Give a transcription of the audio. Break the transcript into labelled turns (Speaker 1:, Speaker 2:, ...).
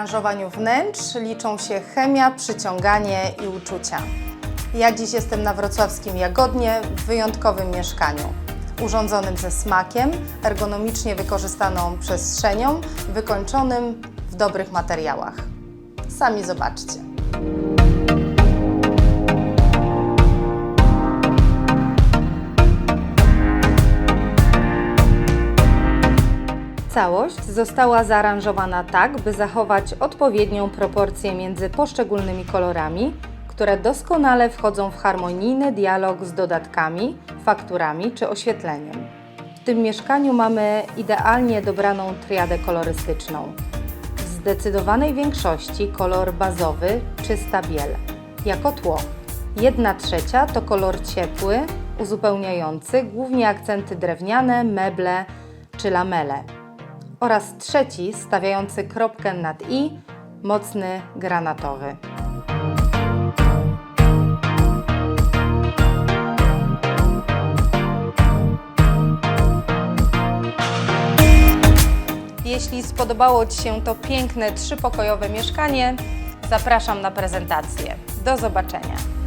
Speaker 1: Aranżowaniu wnętrz liczą się chemia, przyciąganie i uczucia. Ja dziś jestem na wrocławskim Jagodnie w wyjątkowym mieszkaniu. Urządzonym ze smakiem, ergonomicznie wykorzystaną przestrzenią, wykończonym w dobrych materiałach. Sami zobaczcie. Całość została zaaranżowana tak, by zachować odpowiednią proporcję między poszczególnymi kolorami, które doskonale wchodzą w harmonijny dialog z dodatkami, fakturami czy oświetleniem. W tym mieszkaniu mamy idealnie dobraną triadę kolorystyczną. W zdecydowanej większości kolor bazowy, czysta biel, jako tło. Jedna trzecia to kolor ciepły, uzupełniający głównie akcenty drewniane, meble czy lamele oraz trzeci stawiający kropkę nad i, mocny granatowy. Jeśli spodobało Ci się to piękne trzypokojowe mieszkanie, zapraszam na prezentację. Do zobaczenia.